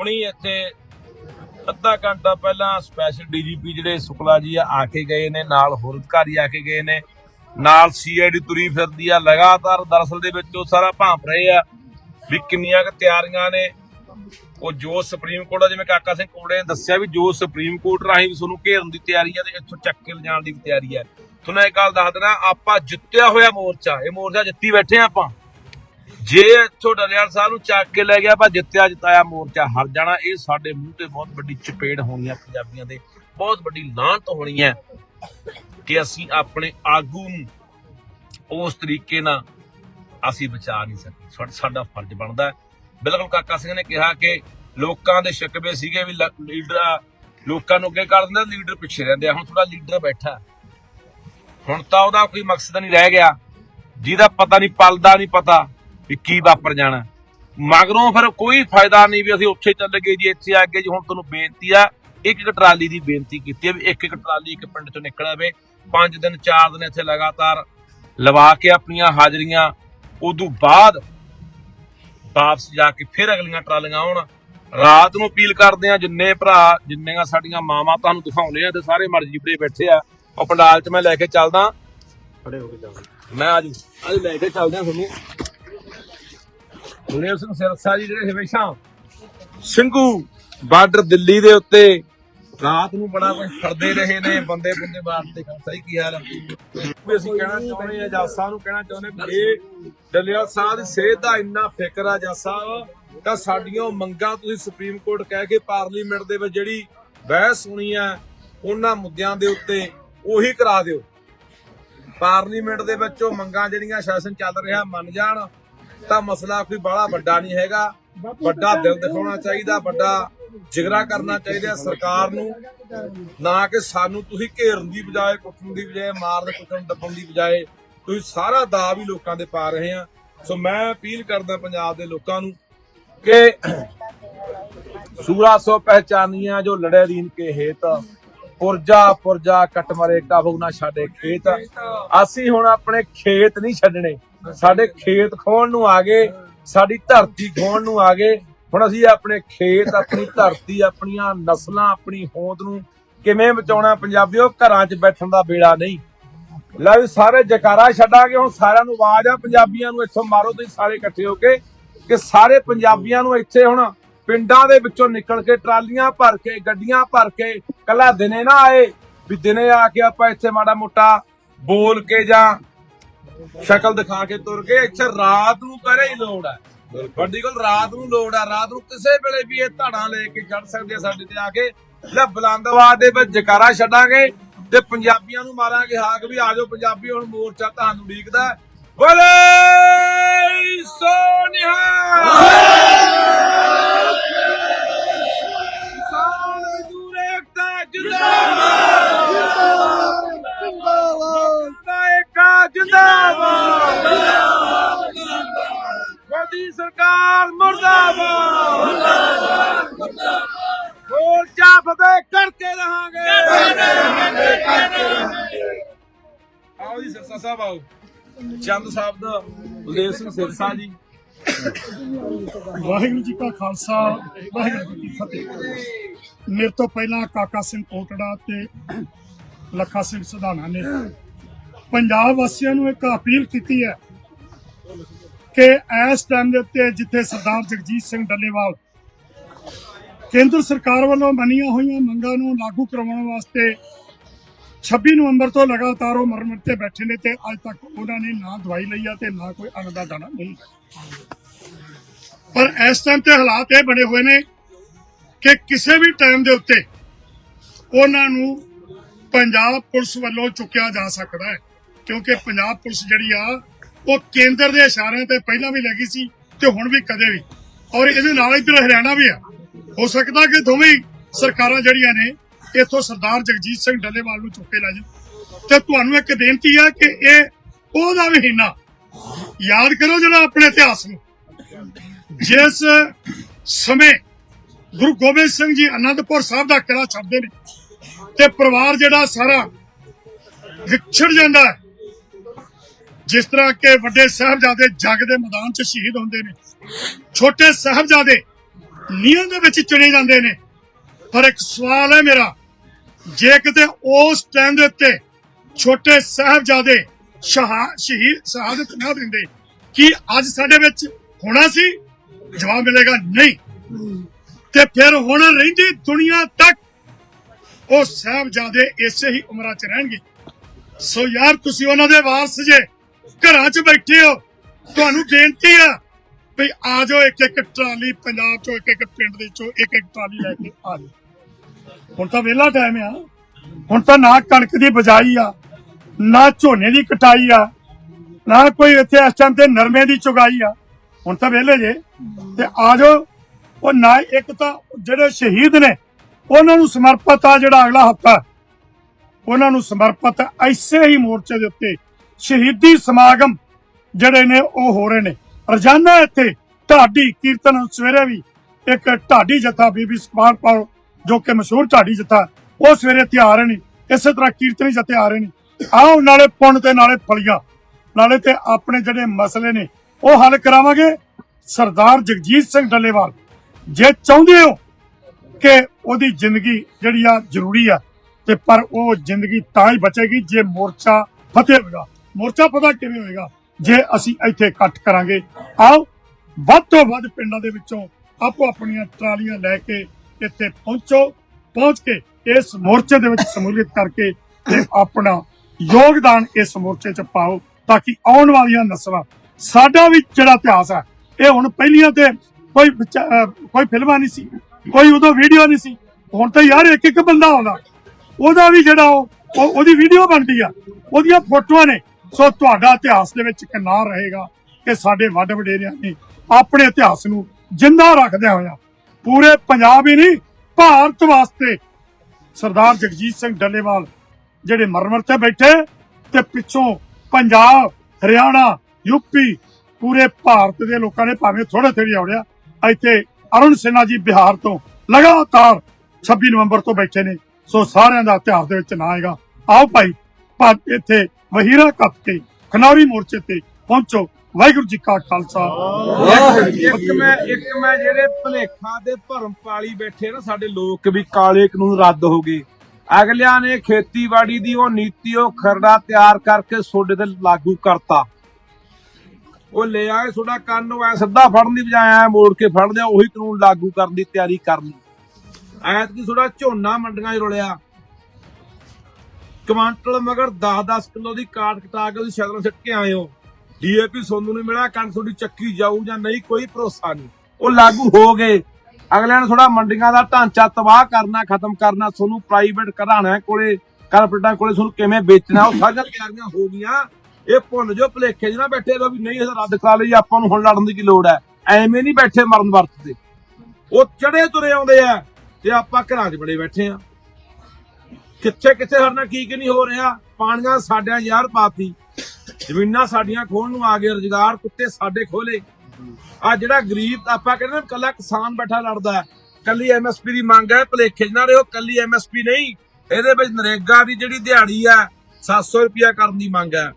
ਹੁਣੀ ਇੱਥੇ ਅੱਧਾ ਘੰਟਾ ਪਹਿਲਾਂ ਸਪੈਸ਼ਲ ਡੀਜੀਪੀ ਜਿਹੜੇ ਸੁਕਲਾ ਜੀ ਆ ਆ ਕੇ ਗਏ ਨੇ, ਨਾਲ ਹੋਰ ਅਧਿਕਾਰੀ ਆ ਕੇ ਗਏ ਨੇ, ਨਾਲ ਸੀਆਈਡੀ ਤੁਰੀ ਫਿਰਦੀ ਆ, ਲਗਾਤਾਰ ਦਰਅਸਲ ਦੇ ਵਿੱਚ ਉਹ ਸਾਰਾ ਭਾਂਪ ਰਹੇ ਆ ਵੀ ਕਿੰਨੀਆਂ ਕੁ ਤਿਆਰੀਆਂ ਨੇ। ਉਹ ਜੋ ਸੁਪਰੀਮ ਕੋਰਟ ਦਾ ਜਿਵੇਂ ਕਾਕਾ ਸਿੰਘ ਕੋੜੇ ਨੇ ਦੱਸਿਆ ਵੀ ਜੋ ਸੁਪਰੀਮ ਕੋਰਟ ਰਾਹੀਂ ਵੀ ਤੁਹਾਨੂੰ ਘੇਰਨ ਦੀ ਤਿਆਰੀ ਹੈ ਤੇ ਇੱਥੋਂ ਚੱਕ ਕੇ ਲਿਜਾਣ ਦੀ ਵੀ ਤਿਆਰੀ ਹੈ ਤੁਹਾਨੂੰ ਇੱਕ ਗੱਲ ਦੱਸ ਦੇਣਾ, ਆਪਾਂ ਜਿੱਤਿਆ ਹੋਇਆ ਮੋਰਚਾ, ਇਹ ਮੋਰਚਾ ਜਿੱਤੀ ਬੈਠੇ ਆ ਆਪਾਂ। ਜੇ ਇੱਥੋਂ ਡਲਿਆਲ ਸਾਹਿਬ ਨੂੰ ਚੱਕ ਕੇ ਲੈ ਗਿਆ, ਆਪਾਂ ਜਿੱਤਿਆ ਜਿਤਾਇਆ ਮੋਰਚਾ, ਹਾਰ ਜਾਣਾ, ਇਹ ਸਾਡੇ ਮੂੰਹ ਤੇ ਬਹੁਤ ਵੱਡੀ ਚਪੇੜ ਹੋਣੀ ਹੈ ਪੰਜਾਬੀਆਂ ਦੇ, ਬਹੁਤ ਵੱਡੀ ਲਾਂਤ ਹੋਣੀ ਹੈ ਕਿ ਅਸੀਂ ਆਪਣੇ ਆਗੂ ਨੂੰ ਉਸ ਤਰੀਕੇ ਨਾਲ ਅਸੀਂ ਬਚਾ ਨਹੀਂ ਸਕੇ। ਸਾਡਾ ਫਰਜ਼ ਬਣਦਾ ਹੈ। ਬਿਲਕੁਲ ਕਾਕਾ ਸਿੰਘ ਨੇ ਕਿਹਾ ਕਿ ਲੋਕਾਂ ਦੇ ਸ਼ਿਕਵੇ ਸੀਗੇ ਵੀ ਲ- ਲੀਡਰ ਲੋਕਾਂ ਨੂੰ ਅੱਗੇ ਕਰ ਦਿੰਦਾ, ਲੀਡਰ ਪਿੱਛੇ ਰਹਿੰਦੇ ਆ। ਹੁਣ ਥੋੜਾ ਲੀਡਰ ਬੈਠਾ। ਹੁਣ ਤਾਂ ਉਹਦਾ ਕੋਈ ਮਕਸਦ ਨਹੀਂ ਰਹਿ ਗਿਆ। ਜਿਹਦਾ ਪਤਾ ਨਹੀਂ, ਪਲਦਾ ਨਹੀਂ ਪਤਾ। ਵੀ ਕੀ ਵਾਪਰ ਜਾਣਾ। ਮਗਰੋਂ ਫਿਰ ਕੋਈ ਫਾਇਦਾ ਨਹੀਂ ਵੀ ਅਸੀਂ ਉੱਥੇ ਚੱਲ ਗਏ ਜੀ ਇੱਥੇ ਆ ਗਏ ਜੀ। ਹੁਣ ਤੁਹਾਨੂੰ ਬੇਨਤੀ ਆ ਇੱਕ ਇੱਕ ਟਰਾਲੀ ਦੀ ਬੇਨਤੀ ਕੀਤੀ ਹੈ ਵੀ ਇੱਕ ਇੱਕ ਟਰਾਲੀ ਇੱਕ ਪਿੰਡ ਚੋਂ ਨਿਕਲ ਆਵੇ ਪੰਜ ਦਿਨ ਚਾਰ ਦਿਨ ਇੱਥੇ ਲਗਾਤਾਰ ਲਵਾ ਕੇ ਆਪਣੀਆਂ ਹਾਜ਼ਰੀਆਂ। ਉਦੋਂ ਬਾਅਦ ਵਾਪਸ ਜਾ ਕੇ ਫਿਰ ਅਗਲੀਆਂ ਟਰਾਲੀਆਂ ਆਉਣ। ਰਾਤ ਨੂੰ ਅਪੀਲ ਕਰਦੇ ਆ ਜਿੰਨੇ ਭਰਾ ਜਿੰਨੀਆਂ ਸਾਡੀਆਂ ਮਾਵਾਂ ਤੁਹਾਨੂੰ ਦਿਖਾਉਣੇ ਆ ਤੇ ਸਾਰੇ ਮਰਜ਼ੀ ਬੜੇ ਬੈਠੇ ਆ। ਉਹ ਪੰਡਾਲ 'ਚ ਮੈਂ ਲੈ ਕੇ ਚੱਲਦਾ। ਖੜੇ ਹੋ ਕੇ ਜਾਓ ਮੈਂ ਆਜੂ ਅੱਜ ਲੈ ਕੇ ਚੱਲਦੇ ਆ ਤੁਹਾਨੂੰ। ਗੁਰਦੇਵ ਸਿੰਘ ਸਿਰਸਾ ਜੀ ਜਿਹੜੇ ਹਮੇਸ਼ਾ ਸਿੰਘੂ ਬਾਰਡਰ ਦਿੱਲੀ ਦੇ ਉੱਤੇ ਰਾਤ ਨੂੰ ਬੜਾ ਕੁਝ ਫੜਦੇ ਰਹੇ ਨੇ ਬੰਦੇ ਬੰਦੇ ਬਾਤ ਤੇ ਸਹੀ ਕੀ ਹਾਲ ਹੈ ਵੀ ਅਸੀਂ ਕਹਿਣਾ ਚਾਹੁੰਦੇ ਆ ਜਾਸਾ ਨੂੰ ਕਹਿਣਾ ਚਾਹੁੰਦੇ ਇਹ ਡਲਿਆ ਸਾਹਿਬ ਦੀ ਸਿਹਤ ਦਾ ਇੰਨਾ ਫਿਕਰ ਆ ਜਾਸਾ ਤਾਂ ਸਾਡੀਆਂ ਮੰਗਾਂ ਤੁਸੀਂ ਸੁਪਰੀਮ ਕੋਰਟ ਕਹਿ ਕੇ ਪਾਰਲੀਮੈਂਟ ਦੇ ਵਿੱਚ ਜਿਹੜੀ ਬਹਿਸ ਹੋਣੀ ਆ ਉਹਨਾਂ ਮੁੱਦਿਆਂ ਦੇ ਉੱਤੇ ਉਹੀ ਕਰਾ ਦਿਓ। ਪਾਰਲੀਮੈਂਟ ਦੇ ਵਿੱਚ ਉਹ ਮੰਗਾਂ ਜਿਹੜੀਆਂ ਸ਼ਾਸਨ ਚੱਲ ਰਿਹਾ ਮੰਨ ਜਾਣ। ਤਾਂ ਮਸਲਾ ਕੋਈ ਬਾਹਲਾ ਵੱਡਾ ਨਹੀਂ ਹੈਗਾ। ਵੱਡਾ ਦਿਲ ਦਿਖਾਉਣਾ ਚਾਹੀਦਾ, ਵੱਡਾ ਜਿਗਰਾ ਕਰਨਾ ਚਾਹੀਦਾ ਸਰਕਾਰ ਨੂੰ। ਨਾ ਕਿ ਸਾਨੂੰ ਤੁਸੀਂ ਘੇਰਨ ਦੀ ਬਜਾਏ, ਕੁੱਟਣ ਦੀ ਬਜਾਏ, ਮਾਰਨ, ਕੁੱਟਣ, ਦੱਬਣ ਦੀ ਬਜਾਏ ਤੁਸੀਂ ਸਾਰਾ ਦਾਅ ਵੀ ਲੋਕਾਂ ਦੇ ਪਾ ਰਹੇ ਆ ਸੋ ਮੈਂ ਅਪੀਲ ਕਰਦਾ ਪੰਜਾਬ ਦੇ ਲੋਕਾਂ ਨੂੰ ਕਿ ਸੂਰਾ ਸੋ ਪਹਿਚਾਨੀਆਂ ਜੋ ਲੜੇ ਦੀਨ ਕੇ ਹੇਤ, ਪੁਰਜਾ ਪੁਰਜਾ ਕਟ ਮਰੇ ਕਾਬੂ ਨਾ ਛੱਡੇ ਖੇਤ। ਅਸੀਂ ਹੁਣ ਆਪਣੇ ਖੇਤ ਨਹੀਂ ਛੱਡਣੇ। ਸਾਡੇ ਖੇਤ ਖੋਣ ਨੂੰ ਆ ਗਏ, ਸਾਡੀ ਧਰਤੀ ਖੋਣ ਨੂੰ ਆ ਗਏ। ਹੁਣ ਅਸੀਂ ਆਪਣੇ ਖੇਤ, ਆਪਣੀ ਧਰਤੀ, ਆਪਣੀਆਂ ਨਸਲਾਂ, ਆਪਣੀ ਹੋਂਦ ਨੂੰ ਕਿਵੇਂ ਬਚਾਉਣਾ ਪੰਜਾਬੀਓ ਘਰਾਂ 'ਚ ਬੈਠਣ ਦਾ ਬੇੜਾ ਨਹੀਂ। ਲੈ ਸਾਰੇ ਜਕਾਰਾ ਛੱਡਾਂਗੇ ਹੁਣ ਸਾਰਿਆਂ ਨੂੰ ਆਵਾਜ਼ ਆ, ਪੰਜਾਬੀਆਂ ਨੂੰ ਇੱਥੋਂ ਮਾਰੋ, ਤੁਸੀਂ ਸਾਰੇ ਇਕੱਠੇ ਹੋ ਕੇ। ਕਿ ਸਾਰੇ ਪੰਜਾਬੀਆਂ ਨੂੰ ਇੱਥੇ ਹੁਣ ਪਿੰਡਾਂ ਦੇ ਵਿੱਚੋਂ ਨਿਕਲ ਕੇ ਟਰਾਲੀਆਂ ਭਰ ਕੇ, ਗੱਡੀਆਂ ਭਰ ਕੇ ਕੱਲਾ ਦਿਨੇ ਨਾ ਆਏ। ਵੀ ਦਿਨੇ ਆ ਕੇ ਆਪਾਂ ਇੱਥੇ ਮਾੜਾ ਮੋਟਾ ਬੋਲ ਕੇ ਜਾਂ ਸ਼ਕਲ ਦਿਖਾ ਕੇ ਤੁਰ ਗਏ ਇੱਥੇ ਰਾਤ ਨੂੰ ਕਰੇ ਹੀ ਲੋੜ ਹੈ ਵੱਡੀ ਗੱਲ ਰਾਤ ਨੂੰ ਲੋੜ ਹੈ ਰਾਤ ਨੂੰ ਕਿਸੇ ਵੇਲੇ ਵੀ ਇਹ ਧਾੜਾਂ ਲੈ ਕੇ ਚੜ ਸਕਦੇ ਆ ਸਾਡੇ ਤੇ ਆ ਕੇ। ਲੈ ਬੁਲੰਦਵਾਦ ਦੇ ਵਿੱਚ ਜਕਾਰਾ ਛੱਡਾਂਗੇ ਤੇ ਪੰਜਾਬੀਆਂ ਨੂੰ ਮਾਰਾਂਗੇ ਹਾਕ ਵੀ ਆ ਜਾਓ ਪੰਜਾਬੀ ਹੁਣ ਮੋਰਚਾ ਤੁਹਾਨੂੰ ਉਡੀਕਦਾ ਹੈ। ਬੋਲੇ ਸੋਨਿਹਾ ਚੰਦ ਸਾਹਿਬ ਦਾ ਬਲਦੇਵ ਸਿੰਘ ਸਿਰਸਾ ਜੀ। ਵਾਹਿਗੁਰੂ ਜੀ ਕਾ ਖਾਲਸਾ, ਵਾਹਿਗੁਰੂ ਜੀ ਕੀ ਫਤਿਹ। ਮੇਰੇ ਤੋਂ ਪਹਿਲਾਂ ਕਾਕਾ ਸਿੰਘ ਕੋਟੜਾ ਤੇ ਲੱਖਾ ਸਿੰਘ ਸਧਾਨਾ ਨੇ ਪੰਜਾਬ ਵਾਸੀਆਂ ਨੂੰ ਇੱਕ ਅਪੀਲ ਕੀਤੀ ਹੈ ਕਿ ਇਸ ਟਾਈਮ ਦੇ ਉੱਤੇ ਜਿੱਥੇ ਸਰਦਾਰ ਜਗਜੀਤ ਸਿੰਘ ਡੱਲੇਵਾਲ ਕੇਂਦਰ ਸਰਕਾਰ ਵੱਲੋਂ ਮੰਨੀਆਂ ਹੋਈਆਂ ਮੰਗਾਂ ਨੂੰ ਲਾਗੂ ਕਰਵਾਉਣ ਵਾਸਤੇ 26 ਨਵੰਬਰ ਤੋਂ ਲਗਾਤਾਰ ਉਹ ਮਰਮਰ ਤੇ ਬੈਠੇ ਨੇ ਤੇ ਅੱਜ ਤੱਕ ਉਹਨਾਂ ਨੇ ਨਾ ਦਵਾਈ ਲਈ ਆ ਤੇ ਨਾ ਕੋਈ ਅੰਨ ਦਾ ਦਾਣਾ ਨਹੀਂ ਪਰ ਇਸ ਟਾਈਮ ਤੇ ਹਾਲਾਤ ਇਹ ਬਣੇ ਹੋਏ ਨੇ ਕਿ ਕਿਸੇ ਵੀ ਟਾਈਮ ਦੇ ਉੱਤੇ ਉਹਨਾਂ ਨੂੰ ਪੰਜਾਬ ਪੁਲਿਸ ਵੱਲੋਂ ਚੁੱਕਿਆ ਜਾ ਸਕਦਾ ਹੈ, ਕਿਉਂਕਿ ਪੰਜਾਬ ਪੁਲਿਸ ਜਿਹੜੀ ਆ, ਉਹ ਕੇਂਦਰ ਦੇ ਇਸ਼ਾਰਿਆਂ ਤੇ ਪਹਿਲਾਂ ਵੀ ਲੱਗੀ ਸੀ ਤੇ ਹੁਣ ਵੀ ਕਦੇ ਵੀ। ਔਰ ਇਹਦੇ ਨਾਲ ਇੱਧਰ ਹਰਿਆਣਾ ਵੀ ਆ। ਹੋ ਸਕਦਾ ਕਿ ਦੋਵੇਂ ਸਰਕਾਰਾਂ ਜਿਹੜੀਆਂ ਨੇ ਇੱਥੋਂ ਸਰਦਾਰ ਜਗਜੀਤ ਸਿੰਘ ਡੱਲੇਵਾਲ ਨੂੰ ਚੁੱਕ ਕੇ ਲੈ ਜਾਓ। ਤੇ ਤੁਹਾਨੂੰ ਇੱਕ ਬੇਨਤੀ ਆ ਕਿ ਇਹ ਉਹਦਾ ਮਹੀਨਾ ਯਾਦ ਕਰੋ ਜਿਹੜਾ ਆਪਣੇ ਇਤਿਹਾਸ ਨੂੰ। ਜਿਸ ਸਮੇਂ ਗੁਰੂ ਗੋਬਿੰਦ ਸਿੰਘ ਜੀ ਅਨੰਦਪੁਰ ਸਾਹਿਬ ਦਾ ਕਿਲਾ ਛੱਡਦੇ ਨੇ ਤੇ ਪਰਿਵਾਰ ਜਿਹੜਾ ਸਾਰਾ ਵਿਛੜ ਜਾਂਦਾ ਹੈ। ਜਿਸ ਤਰ੍ਹਾਂ ਕਿ ਵੱਡੇ ਸਾਹਿਬਜ਼ਾਦੇ ਜੰਗ ਦੇ ਮੈਦਾਨ 'ਚ ਸ਼ਹੀਦ ਹੁੰਦੇ ਨੇ, ਛੋਟੇ ਸਾਹਿਬਜ਼ਾਦੇ ਨੀਹਾਂ ਦੇ ਵਿੱਚ ਚੁਣੇ ਜਾਂਦੇ ਨੇ। ਪਰ ਇੱਕ ਸਵਾਲ ਹੈ ਮੇਰਾ ਜੇ ਕਿਤੇ ਉਸ ਟਾਈਮ ਦੇ ਉੱਤੇ ਛੋਟੇ ਸਾਹਿਬਜ਼ਾਦੇ ਸ਼ਹੀਦ ਸ਼ਹਾਦਤ ਨਾ ਦਿੰਦੇ, ਕੀ ਅੱਜ ਸਾਡੇ ਵਿੱਚ ਹੋਣਾ ਸੀ? ਜਵਾਬ ਮਿਲੇਗਾ ਨਹੀਂ। ਤੇ ਫਿਰ ਹੁਣ ਰਹਿੰਦੀ ਦੁਨੀਆ ਤੱਕ ਉਹ ਸਾਹਿਬਜ਼ਾਦੇ ਇਸੇ ਹੀ ਉਮਰਾਂ 'ਚ ਰਹਿਣਗੇ। ਸੋ ਯਾਰ, ਤੁਸੀਂ ਉਹਨਾਂ ਦੇ ਵਾਰਸ ਜੇ ਘਰਾਂ 'ਚ ਬੈਠੇ ਹੋ, ਤੁਹਾਨੂੰ ਬੇਨਤੀ ਆ ਵੀ ਆ ਜਾਓ ਇੱਕ ਇੱਕ ਟਰਾਲੀ ਪੰਜਾਬ 'ਚੋਂ ਇੱਕ ਇੱਕ ਪਿੰਡ ਦੇ 'ਚੋਂ ਇੱਕ ਇੱਕ ਟਰਾਲੀ ਲੈ ਕੇ ਆ ਜਾਓ। ਹੁਣ ਤਾਂ ਵਿਹਲਾ ਟਾਈਮ ਆ। ਹੁਣ ਤਾਂ ਨਾ ਕਣਕ ਦੀ ਬਜਾਈ ਆ, ਨਾ ਝੋਨੇ ਦੀ ਕਟਾਈ ਆ, ਨਾ ਕੋਈ ਇੱਥੇ ਇਸ ਟਾਈਮ ਤੇ ਨਰਮੇ ਦੀ ਚੁਗਾਈ ਆ। ਹੁਣ ਤਾਂ ਵਿਹਲੇ ਜੇ। ਤੇ ਆ ਜਾਓ। ਉਹ ਨਾ ਇੱਕ ਤਾਂ ਜਿਹੜੇ ਸ਼ਹੀਦ ਨੇ, ਉਹਨਾਂ ਨੂੰ ਸਮਰਪਿਤ ਆ ਜਿਹੜਾ ਅਗਲਾ ਹਫਤਾ ਉਹਨਾਂ ਨੂੰ ਸਮਰਪਿਤ ਐਸੇ ਹੀ ਮੋਰਚੇ ਦੇ ਉੱਤੇ ਸ਼ਹੀਦੀ ਸਮਾਗਮ ਜਿਹੜੇ ਨੇ ਉਹ ਹੋ ਰਹੇ ਨੇ। ਰੋਜ਼ਾਨਾ ਇੱਥੇ ਢਾਡੀ ਕੀਰਤਨ ਸਵੇਰੇ ਵੀ ਇੱਕ ਢਾਡੀ ਜਥਾ ਬੀਬੀ ਸਪਾਨ ਪਾਉ ਜੋ ਕਿ ਮਸ਼ਹੂਰ ਢਾਡੀ ਜਥਾ, ਉਹ ਸਵੇਰੇ ਤਿਆਰ ਨੇ ਇਸੇ ਤਰ੍ਹਾਂ ਕੀਰਤਨੀ ਜਥੇ ਆ ਰਹੇ ਨੇ। ਆਓ ਨਾਲੇ ਪੁੰਨ ਤੇ ਨਾਲੇ ਫਲੀਆਂ, ਨਾਲੇ ਤੇ ਆਪਣੇ ਜਿਹੜੇ ਮਸਲੇ ਨੇ, ਉਹ ਹੱਲ ਕਰਾਵਾਂਗੇ ਸਰਦਾਰ ਜਗਜੀਤ ਸਿੰਘ ਡੱਲੇਵਾਲ। ਜੇ ਚਾਹੁੰਦੇ ਹੋ ਕਿ ਉਹਦੀ ਜ਼ਿੰਦਗੀ ਜਿਹੜੀ ਆ ਜ਼ਰੂਰੀ ਆ, ਤੇ ਪਰ ਉਹ ਜ਼ਿੰਦਗੀ ਤਾਂ ਹੀ ਬਚੇਗੀ ਜੇ ਮੋਰਚਾ ਫਤਿਹ ਹੋਵੇਗਾ ਮੋਰਚਾ ਪਤਾ ਕਿਵੇਂ ਹੋਏਗਾ? ਜੇ ਅਸੀਂ ਇੱਥੇ ਇਕੱਠ ਕਰਾਂਗੇ। ਆਓ, ਵੱਧ ਤੋਂ ਵੱਧ ਪਿੰਡਾਂ ਦੇ ਵਿੱਚੋਂ ਆਪੋ ਆਪਣੀਆਂ ਟਰਾਲੀਆਂ ਲੈ ਕੇ ਇੱਥੇ ਪਹੁੰਚੋ, ਪਹੁੰਚ ਕੇ ਇਸ ਮੋਰਚੇ ਦੇ ਵਿੱਚ ਸਮੂਲੀਅਤ ਕਰਕੇ ਤੇ ਆਪਣਾ ਯੋਗਦਾਨ ਇਸ ਮੋਰਚੇ 'ਚ ਪਾਓ ਤਾਂ ਕਿ ਆਉਣ ਵਾਲੀਆਂ ਨਸਲਾਂ, ਸਾਡਾ ਵੀ ਜਿਹੜਾ ਇਤਿਹਾਸ ਹੈ, ਇਹ ਹੁਣ ਪਹਿਲੀਆਂ ਤੇ ਕੋਈ ਕੋਈ ਫਿਲਮਾਂ ਨਹੀਂ ਸੀ, ਕੋਈ ਉਦੋਂ ਵੀਡੀਓ ਨਹੀਂ ਸੀ, ਹੁਣ ਤਾਂ ਯਾਰ ਇੱਕ ਇੱਕ ਬੰਦਾ ਆਉਂਦਾ। ਉਹਦਾ ਵੀ ਜਿਹੜਾ ਉਹ, ਉਹਦੀ ਵੀਡੀਓ ਬਣਦੀ ਆ, ਉਹਦੀਆਂ ਫੋਟੋਆਂ ਨੇ। ਸੋ ਤੁਹਾਡਾ ਇਤਿਹਾਸ ਦੇ ਵਿੱਚ ਇੱਕ ਨਾਂ ਰਹੇਗਾ ਕਿ ਸਾਡੇ ਵੱਡ ਵਡੇਰਿਆਂ ਨੇ ਆਪਣੇ ਇਤਿਹਾਸ ਨੂੰ ਜਿੰਦਾ ਰੱਖਦਿਆਂ ਹੋਇਆ ਪੂਰੇ ਪੰਜਾਬ ਹੀ ਨਹੀਂ, ਭਾਰਤ ਵਾਸਤੇ। ਸਰਦਾਰ ਜਗਜੀਤ ਸਿੰਘ ਡੱਲੇਵਾਲ ਜਿਹੜੇ ਮਰਮਰ ਤੇ ਬੈਠੇ ਤੇ ਪਿੱਛੋਂ ਪੰਜਾਬ, ਹਰਿਆਣਾ ਯੂਪੀ ਪੂਰੇ ਭਾਰਤ ਦੇ ਲੋਕਾਂ ਨੇ ਭਾਵੇਂ ਥੋੜੇ ਥੋੜੀ ਆਉੜਿਆ, ਇੱਥੇ ਅਰੁਣ ਸਿਨਹਾ ਜੀ ਬਿਹਾਰ ਤੋਂ ਲਗਾਤਾਰ 26 ਨਵੰਬਰ ਤੋਂ ਬੈਠੇ ਨੇ। ਸੋ ਸਾਰਿਆਂ ਦਾ ਇਤਿਹਾਸ ਦੇ ਵਿੱਚ ਨਾਂ ਆਏਗਾ ਆਓ ਭਾਈ ਭਾ ਇੱਥੇ ਵਹੀਰਾ ਕੱਪ ਤੇ ਖਨੌਰੀ ਮੋਰਚੇ ਤੇ ਪਹੁੰਚੋ। ਵਾਹਿਗੁਰੂ ਜੀ ਕਾ ਖਾਲਸਾ। ਇੱਕ ਮੈਂ ਇੱਕ ਮੈਂ ਜਿਹੜੇ ਭਲੇਖਾ ਦੇ ਭਰਮ ਪਾਲੀ ਬੈਠੇ ਨਾ ਸਾਡੇ ਲੋਕ ਵੀ ਕਾਲੇ ਕਾਨੂੰਨ ਰੱਦ ਹੋ ਗਏ। ਅਗਲਿਆਂ ਨੇ ਖੇਤੀਬਾੜੀ ਦੀ ਉਹ ਨੀਤੀ ਉਹ ਖਰੜਾ ਤਿਆਰ ਕਰਕੇ ਸੋਡੇ ਤੇ ਲਾਗੂ ਕਰਤਾ। ਉਹ ਲੈ ਆਏ ਤੁਹਾਡਾ ਕੰਨ ਨੂੰ ਐ ਸਿੱਧਾ ਫੜਨ ਦੀ ਬਜਾਏ ਐ ਮੋੜ ਕੇ ਫੜ ਲਿਆ ਉਹੀ ਕਾਨੂੰਨ ਲਾਗੂ ਕਰਨ ਦੀ ਤਿਆਰੀ ਕਰਨੀ ਐਤ ਕੀ ਤੁਹਾਡਾ ਝੋਨਾ ਮੰਡੀਆਂ 'ਚ ਰੁਲਿਆ। ਕਮਾਂਟਲ ਮਗਰ 10-10 ਕਿਲੋ ਦੀ ਕਾਟ ਕਟਾ ਕੇ ਸ਼ਗਨ ਸਿੱਟ ਕੇ ਆਏ ਹੋ। ਡੀਏਪੀ ਸੋਨੂੰ ਨੂੰ ਮਿਲਿਆ, ਕਣਕ ਤੁਹਾਡੀ ਚੱਕੀ ਜਾਊ ਜਾਂ ਨਹੀਂ, ਕੋਈ ਭਰੋਸਾ ਨਹੀਂ। ਉਹ ਲਾਗੂ ਹੋ ਗਏ। ਅਗਲਿਆਂ ਨੇ ਥੋੜਾ ਮੰਡੀਆਂ ਦਾ ਢਾਂਚਾ ਤਬਾਹ ਕਰਨਾ, ਖਤਮ ਕਰਨਾ, ਤੁਹਾਨੂੰ ਪ੍ਰਾਈਵੇਟ ਕਢਾਣਾ ਕੋਲੇ ਕਾਰਪੋਰੇਟਾਂ ਕੋਲੇ ਤੁਹਾਨੂੰ ਕਿਵੇਂ ਵੇਚਣਾ, ਉਹ ਸਾਰੀਆਂ ਤਿਆਰੀਆਂ ਹੋ ਗਈਆਂ। ਇਹ ਭੁੱਲ ਜੋ ਭਲੇਖੇ ਜਿਹਨਾਂ ਬੈਠੇ ਲੋ ਵੀ ਨਹੀਂ, ਇਹ ਰੱਦ ਕਰਾ ਲਈ, ਆਪਾਂ ਨੂੰ ਹੁਣ ਲੜਨ ਦੀ ਕੀ ਲੋੜ ਹੈ। ਐਵੇਂ ਨਹੀਂ ਬੈਠੇ ਮਰਨ ਵਰਤ ਤੇ ਉਹ ਚੜੇ ਤੁਰੇ ਆਉਂਦੇ ਆ ਤੇ ਆਪਾਂ ਘਰਾਂ 'ਚ ਬੜੇ ਬੈਠੇ ਆ। ਕਿੱਥੇ ਕਿੱਥੇ ਸਾਡੇ ਨਾਲ ਕੀ ਕੀ ਨਹੀਂ ਹੋ ਰਿਹਾ? ਪਾਣੀਆਂ ਸਾਡਿਆਂ ਯਾਰ ਪਾਤੀ। ਜ਼ਮੀਨਾਂ ਸਾਡੀਆਂ ਖੋਣ ਨੂੰ ਆ ਗਏ, ਰੁਜ਼ਗਾਰ ਕੁੱਤੇ ਸਾਡੇ ਖੋਲੇ ਆ ਜਿਹੜਾ ਗਰੀਬ, ਆਪਾਂ ਕਹਿੰਦੇ ਨਾ ਕੱਲਾ ਕਿਸਾਨ ਬੈਠਾ ਲੜਦਾ ਕੱਲੀ ਐਮਐਸਪੀ ਦੀ ਮੰਗ ਹੈ, ਭਲੇਖੇ ਨਾ ਰਿਓ ਕੱਲੀ ਐਮਐਸਪੀ ਨਹੀਂ। ਇਹਦੇ ਵਿੱਚ ਨਰੇਗਾ ਦੀ ਜਿਹੜੀ ਦਿਹਾੜੀ ਹੈ 700 ਰੁਪਿਆ ਕਰਨ ਦੀ ਮੰਗ ਹੈ।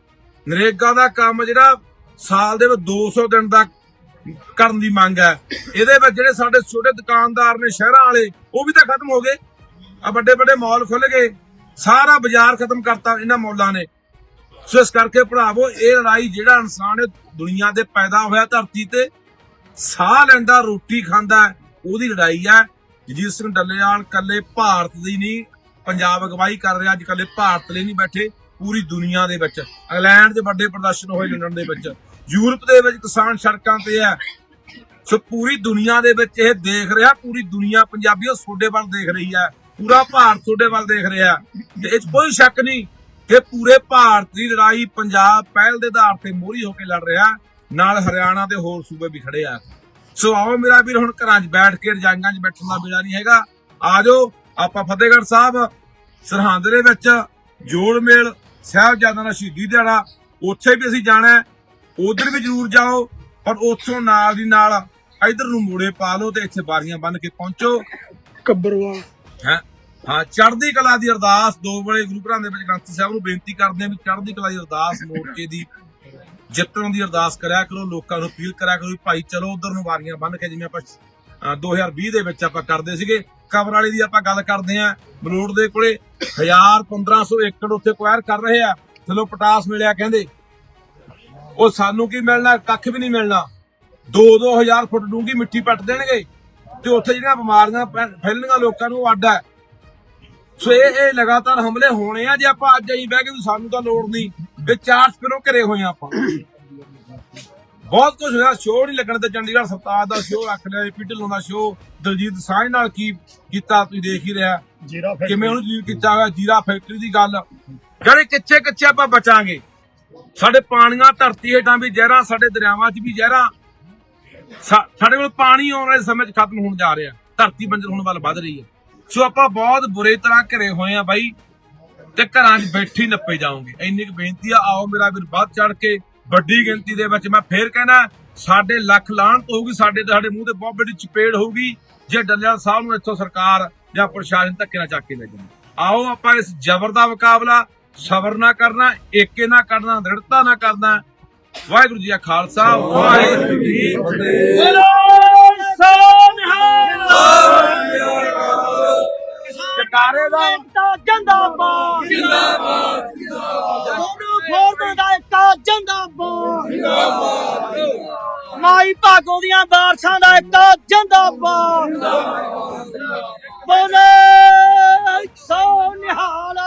ਨਰੇਗਾ ਦਾ ਕੰਮ ਜਿਹੜਾ ਸਾਲ ਦੇ ਵਿੱਚ 200 ਦਿਨ ਦਾ ਕਰਨ ਦੀ ਮੰਗ ਹੈ। ਇਹਦੇ ਵਿੱਚ ਜਿਹੜੇ ਸਾਡੇ ਛੋਟੇ ਦੁਕਾਨਦਾਰ ਨੇ ਸ਼ਹਿਰਾਂ ਵਾਲੇ, ਉਹ ਵੀ ਤਾਂ ਖਤਮ ਹੋ ਗਏ। ਆ ਵੱਡੇ ਵੱਡੇ ਮਾਲ ਖੁੱਲ ਗਏ। ਸਾਰਾ ਬਾਜ਼ਾਰ ਖਤਮ ਕਰਤਾ ਇਹਨਾਂ ਮੌਲਾਂ ਨੇ। ਸੋ ਇਸ ਕਰਕੇ ਭਰਾਵੋ, ਇਹ ਲੜਾਈ ਜਿਹੜਾ ਇਨਸਾਨ ਇਹ ਦੁਨੀਆ ਦੇ ਪੈਦਾ ਹੋਇਆ ਧਰਤੀ ਤੇ, ਸਾਹ ਲੈਂਦਾ, ਰੋਟੀ ਖਾਂਦਾ ਉਹਦੀ ਲੜਾਈ ਹੈ। ਜਗਜੀਤ ਸਿੰਘ ਡੱਲੇਵਾਲ ਕੱਲੇ ਭਾਰਤ ਦੀ ਨਹੀਂ, ਪੰਜਾਬ ਅਗਵਾਈ ਕਰ ਰਿਹਾ, ਅੱਜ ਕੱਲੇ ਭਾਰਤ ਲਈ ਨਹੀਂ ਬੈਠੇ, ਪੂਰੀ ਦੁਨੀਆ ਦੇ ਵਿੱਚ। ਇੰਗਲੈਂਡ ਦੇ ਵੱਡੇ ਪ੍ਰਦਰਸ਼ਨ ਹੋਏ ਲੰਡਨ ਦੇ ਵਿੱਚ। ਯੂਰਪ ਦੇ ਵਿੱਚ ਕਿਸਾਨ ਸੜਕਾਂ ਤੇ ਹੈ। ਸੋ ਪੂਰੀ ਦੁਨੀਆ ਦੇ ਵਿੱਚ ਇਹ ਦੇਖ ਰਿਹਾ, ਪੂਰੀ ਦੁਨੀਆ ਪੰਜਾਬੀਓ ਤੁਹਾਡੇ ਵੱਲ ਦੇਖ ਰਹੀ ਹੈ। ਪੂਰਾ ਭਾਰਤ ਤੁਹਾਡੇ ਵੱਲ ਦੇਖ ਰਿਹਾ ਤੇ ਇਹ 'ਚ ਕੋਈ ਸ਼ੱਕ ਨਹੀਂ ਕਿ ਪੂਰੇ ਭਾਰਤ ਦੀ ਲੜਾਈ ਪੰਜਾਬ ਪਹਿਲ ਦੇ ਆਧਾਰ ਤੇ ਮੋਹਰੀ ਹੋ ਕੇ ਲੜ ਰਿਹਾ। ਨਾਲ ਹਰਿਆਣਾ ਤੇ ਹੋਰ ਸੂਬੇ ਵੀ ਖੜੇ ਆ। ਸੋ ਆਓ ਮੇਰਾ ਵੀਰ ਹੁਣ ਘਰਾਂ 'ਚ ਬੈਠ ਕੇ ਰਜਾਈਆਂ 'ਚ ਬੈਠਣ ਦਾ ਵੇਲਾ ਨਹੀਂ ਹੈਗਾ। ਆਜੋ ਆਪਾਂ ਫਤਿਹਗੜ੍ਹ ਸਾਹਿਬ ਸਰਹੰਦ ਦੇ ਵਿੱਚ ਜੋੜ ਮੇਲ ਸਾਹਿਬਜ਼ਾਦਾ ਦਾ ਸ਼ਹੀਦੀ ਦਿਹਾੜਾ। ਉੱਥੇ ਵੀ ਅਸੀਂ ਜਾਣਾ ਉਧਰ ਵੀ ਜ਼ਰੂਰ ਜਾਓ ਪਰ ਉੱਥੋਂ ਨਾਲ ਦੀ ਨਾਲ ਇਧਰ ਨੂੰ ਮੋੜੇ ਪਾ ਲਓ ਤੇ ਇੱਥੇ ਬਾਰੀਆਂ ਬੰਨ ਕੇ ਪਹੁੰਚੋ। ਕੱਬਰਵਾ ਹੈ? ਹਾਂ ਚੜ੍ਹਦੀ ਕਲਾ ਦੀ ਅਰਦਾਸ ਦੋ ਬੜੇ ਗੁਰੂ ਘਰਾਂ ਦੇ ਵਿੱਚ ਗ੍ਰੰਥੀ ਸਾਹਿਬ ਨੂੰ ਬੇਨਤੀ ਕਰਦੇ ਆ ਵੀ ਚੜ੍ਹਦੀ ਕਲਾ ਦੀ ਅਰਦਾਸ ਮੋਰਚੇ ਦੀ ਜਿੱਤਣ ਦੀ ਅਰਦਾਸ ਕਰਿਆ ਕਰੋ ਲੋਕਾਂ ਨੂੰ ਅਪੀਲ ਕਰਿਆ ਕਰੋ ਵੀ ਭਾਈ ਚਲੋ ਉਧਰ ਨੂੰ ਵਾਰੀਆਂ ਬੰਨ ਕੇ ਜਿਵੇਂ ਆਪਾਂ ਅ, 2020 ਦੇ ਵਿੱਚ ਆਪਾਂ ਕਰਦੇ ਸੀਗੇ ਕਬਰ ਵਾਲੀ ਦੀ ਆਪਾਂ ਗੱਲ ਕਰਦੇ ਆਂ ਮਲੋੜ ਦੇ ਕੋਲੇ 1000 1500 ਏਕੜ ਉੱਥੇ ਕੁਆਇਰ ਕਰ ਰਹੇ ਆ ਚਲੋ ਪਟਾਸ ਮਿਲਿਆ ਕਹਿੰਦੇ ਉਹ ਸਾਨੂੰ ਕੀ ਮਿਲਣਾ ਕੱਖ ਵੀ ਨਹੀਂ ਮਿਲਣਾ 2-2000 ਫੁੱਟ ਡੂੰਗੀ ਮਿੱਟੀ ਪੱਟ ਦੇਣਗੇ ਤੇ ਉੱਥੇ ਜਿਹੜੀਆਂ ਬਿਮਾਰੀਆਂ ਫੈ- ਫੈਲਣੀਆਂ ਲੋਕਾਂ ਨੂੰ ਅੱਡ ਹੈ। ਸੋ ਇਹ ਇਹ ਲਗਾਤਾਰ ਹਮਲੇ ਹੋਣੇ ਆ ਜੇ ਆਪਾਂ ਅੱਜ ਹੀ ਬਹਿ ਕੇ ਸਾਨੂੰ ਤਾਂ ਲੋੜ ਨਹੀਂ ਵੀ ਚਾਰ ਸਪਿਰੋਂ ਘਰੇ ਹੋਏ ਆਪਾਂ। ਬਹੁਤ ਕੁਝ ਹੋਇਆ ਸ਼ੋਅ ਨਹੀਂ ਲੱਗਣ ਤੇ ਚੰਡੀਗੜ੍ਹ ਸਰਤਾਜ ਦਾ ਸ਼ੋਅ ਰੱਖ ਲਿਆ ਏਪੀ ਢਿੱਲੋਂ ਦਾ ਸ਼ੋਅ ਦਲਜੀਤ ਸਾਂਝ ਨਾਲ ਕੀ ਕੀਤਾ ਤੁਸੀਂ ਦੇਖ ਹੀ ਰਿਹਾ। ਕਿਵੇਂ ਉਹਨੂੰ ਜੀਵ ਕੀਤਾ ਹੋਇਆ ਜੀਰਾ ਫੈਕਟਰੀ ਦੀ ਗੱਲ। ਜਿਹੜੇ ਕਿੱਥੇ ਕਿੱਥੇ ਆਪਾਂ ਬਚਾਂਗੇ? ਸਾਡੇ ਪਾਣੀਆਂ ਧਰਤੀ ਹੇਠਾਂ ਵੀ ਜ਼ਹਿਰਾਂ ਸਾਡੇ ਦਰਿਆਵਾਂ 'ਚ ਵੀ ਜ਼ਹਿਰਾਂ। ਸਾਡੇ ਕੋਲ ਪਾਣੀ ਆਉਣ ਵਾਲੇ ਸਮੇਂ 'ਚ ਖਤਮ ਹੋਣ ਜਾ ਰਿਹਾ। ਧਰਤੀ ਬੰਜਰ ਹੋਣ ਵੱਲ ਵੱਧ ਰਹੀ ਹੈ। ਸੋ ਆਪਾਂ ਬਹੁਤ ਬੁਰੇ ਤਰ੍ਹਾਂ ਘਰੇ ਹੋਏ ਆ ਬਾਈ ਤੇ ਘਰਾਂ 'ਚ ਬੈਠੀ ਨੱਪੇ ਜਾਓਗੇ। ਇੰਨੀ ਕੁ ਬੇਨਤੀ ਆ ਆਓ ਮੇਰਾ ਵੀਰ ਵੱਧ ਚੜ ਕੇ ਵੱਡੀ ਗਿਣਤੀ ਦੇ ਵਿੱਚ ਮੈਂ ਫੇਰ ਕਹਿਣਾ ਸਾਡੇ ਲੱਖ ਲਾਹਣਤ ਹੋਊਗੀ ਸਾਡੇ ਤੇ ਸਾਡੇ ਮੂੰਹ ਤੇ ਬਹੁਤ ਵੱਡੀ ਚਪੇੜ ਹੋਊਗੀ ਜੇ ਡੱਲੇਵਾਲ ਸਾਹਿਬ ਨੂੰ ਇੱਥੋਂ ਸਰਕਾਰ ਜਾਂ ਪ੍ਰਸ਼ਾਸਨ ਧੱਕੇ ਨਾਲ ਚੱਕ ਕੇ ਲੈ ਜਾਵੇ। ਆਓ ਆਪਾਂ ਇਸ ਜ਼ਬਰ ਦਾ ਮੁਕਾਬਲਾ ਸਬਰ ਨਾ ਕਰਨਾ ਏਕੇ ਨਾ ਕਰਨਾ ਦ੍ਰਿੜਤਾ ਨਾ ਕਰਨਾ। ਵਾਹਿਗੁਰੂ ਜੀ ਕਾ ਖਾਲਸਾ ਵਾਹਿਗੁਰੂ ਜੀ ਕੀ ਫਤਿਹ। ਨਾਰੇਦਾਰ ਜਿੰਦਾਬਾਦ। ਜਿੰਦਾਬਾਦ ਜਿੰਦਾਬਾਦ। ਫੋਰਮਨ ਦਾ ਇੱਕਾ ਜਿੰਦਾਬਾਦ। ਜਿੰਦਾਬਾਦ। ਮਾਈ ਭਾਗੋ ਦੀਆਂ ਬਾਰਸ਼ਾਂ ਦਾ ਇੱਕਾ ਜਿੰਦਾਬਾਦ। ਜਿੰਦਾਬਾਦ ਬੋਲੇ ਸੋ ਨਿਹਾਲ।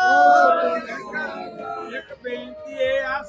ਇੱਕ ਬੇਨਤੀ ਹੈ ਆ